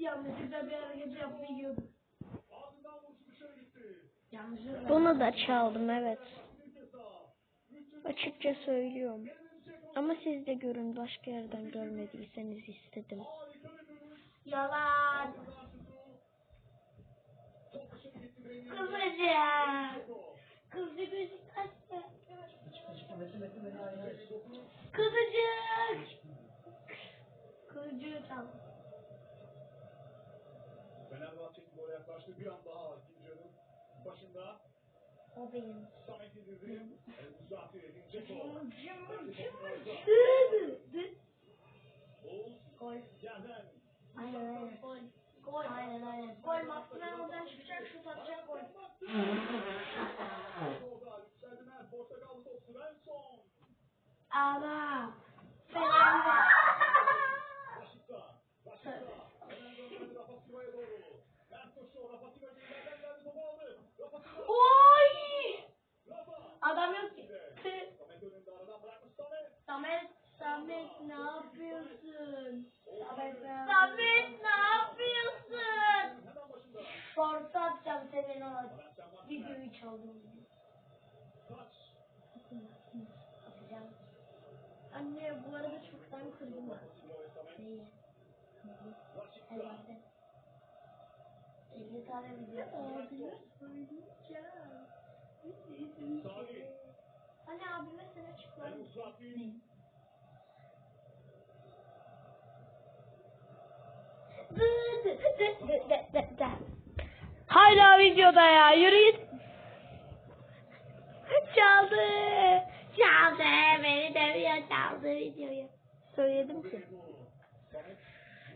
yanlışlıkla bir hareket yapmayı yiyordum. Bunu da çaldım evet. Açıkça söylüyorum. Ama siz de görün başka yerden görmediyseniz istedim. Yalan. Kızıcık. Kızıcık gözü kaçtı. Kızıcık. Kızıcığı çal. Fenerbahçe'nin gole yaklaştı bir an daha ikinci yarının başında O benim. Samet indirdi. El Muzaffer edince gol. Oğuz Gol. yerden Aynen aynen. Gol. Gol. Aynen aynen. Gol. Maksimen oradan çıkacak şut atacak gol. Ama. Samet ne yapıyorsun? Samet, Samet ne yapıyorsun? Forsa atacağım senin o videoyu çaldım. Atacağım. Anne bu arada çoktan kırdım. Samet. Neyi? Herhalde. 50 tane video. Söyleyeceğim. Hani abime sen açıklar mısın? Videoda ya yürüyün. Çaldı. Çaldı. Beni dövüyor çaldı videoyu. Söyledim ki.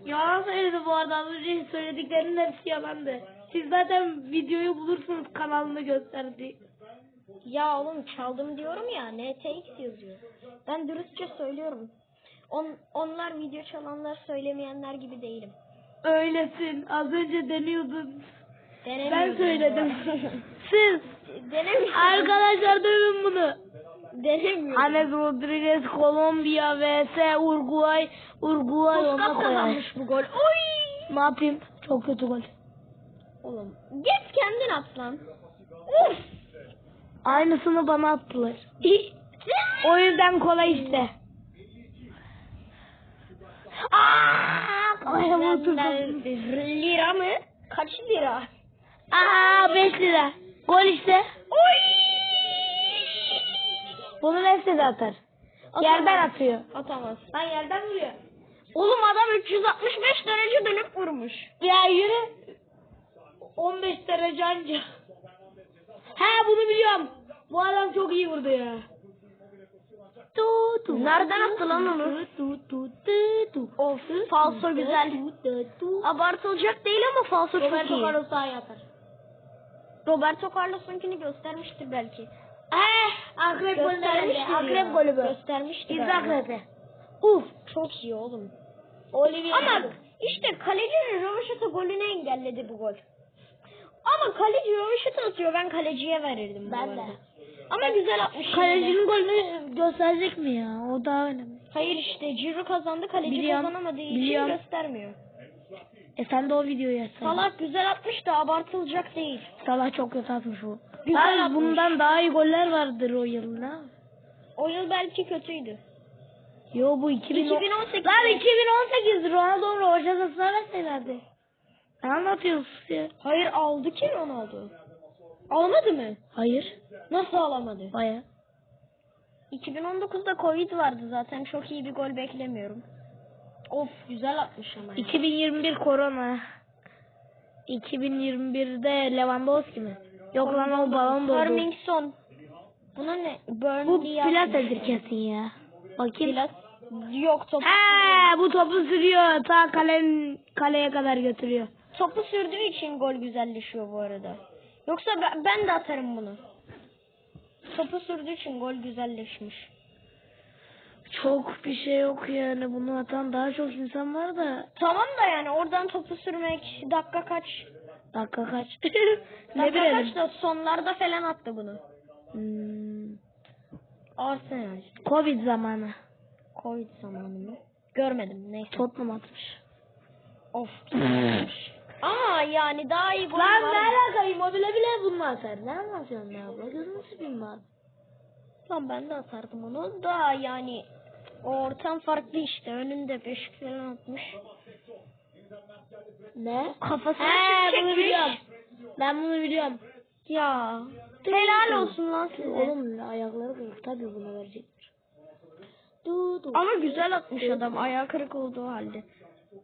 Yalan söyledi bu arada. Söylediklerinin hepsi yalandı. Siz zaten videoyu bulursunuz kanalını gösterdi. Ya oğlum çaldım diyorum ya NTX yazıyor. Ben dürüstçe söylüyorum. On, onlar video çalanlar söylemeyenler gibi değilim. Öylesin. Az önce deniyordun. Ben söyledim. Siz denemiyorum. Arkadaşlar dövün bunu. Denemiyorum. James Rodriguez Kolombiya vs Uruguay. Uruguay ona koyar. bu gol. Oy! Ne yapayım? Çok kötü gol. Oğlum geç kendin at lan. Uf! Aynısını bana attılar. o yüzden kolay işte. Aaa! Ayağımı oturdum. Lira mı? Kaç lira? Aa 5 lira. Gol işte. Oy! Bunun hepsi de atar. Yerden atıyor. Atamaz. Lan yerden vuruyor. Oğlum adam 365 derece dönüp vurmuş. Ya yürü. 15 derece anca. He bunu biliyorum. Bu adam çok iyi vurdu ya. Tu, tu. Nereden attı lan onu? Tu, tu, tu, tu. Of falso güzel. Abartılacak değil ama falso çok Roberto iyi. Carlos sahaya atar. Roberto Carlos'unkini göstermiştir belki. Eh, akrep golü Göstermiştir nerede? Akrep golü bu. Göstermiştir. İzle akrepi. Uf çok iyi oğlum. Olivier. Ama işte kalecinin Röveşata golünü engelledi bu gol. Ama kaleci Röveşata atıyor ben kaleciye verirdim Ben de. Ama güzel atmış. Kalecinin golünü gösterecek mi ya? O daha önemli. Hayır işte Ciro kazandı kaleci Biliyorum, kazanamadığı için biliyorum. göstermiyor. E sen de o videoyu yazsana. Salak güzel atmış da abartılacak değil. Salah çok kötü atmış bu. Güzel atmış. bundan daha iyi goller vardır o yıl ne? O yıl belki kötüydü. Yo bu 2010. 2018. Lan 2018 Ronaldo Roja'da verselerdi. Ne anlatıyorsun ya? Hayır aldı ki Ronaldo. Almadı mı? Hayır. Nasıl alamadı? Baya. 2019'da Covid vardı zaten çok iyi bir gol beklemiyorum. Of güzel atmış ama. ya. 2021 korona. 2021'de Lewandowski mi? Yok lan o balon doldu. Farmingson. Buna ne? Burnley Bu. Pilates'dir kesin ya. Bakayım. Pilat. Yok top. He bu topu sürüyor. Ta kalenin, kaleye kadar götürüyor. Topu sürdüğü için gol güzelleşiyor bu arada. Yoksa ben, ben de atarım bunu. Topu sürdüğü için gol güzelleşmiş. Çok bir şey yok yani. Bunu atan daha çok insan var da. Tamam da yani oradan topu sürmek dakika kaç? Dakika kaç? ne Dakika bilelim. kaç da sonlarda falan attı bunu. Hmm, Arsenal. Covid zamanı. Covid zamanı mı? Görmedim neyse. Tottenham atmış. Of. Ama yani daha iyi gol Lan ne alaka immobile bile bunu atar. Ne anlatıyorsun ya? Bak gözünü seveyim bak. Lan ben de atardım onu da yani o ortam farklı işte. Önünde 5 falan atmış. Ne? Kafasına He bunu biliyorum. Ben bunu biliyorum. Ya. Helal olsun lan size. Oğlum ayakları kırık tabii bunu verecektir. Ama güzel atmış adam. Ayağı kırık olduğu halde.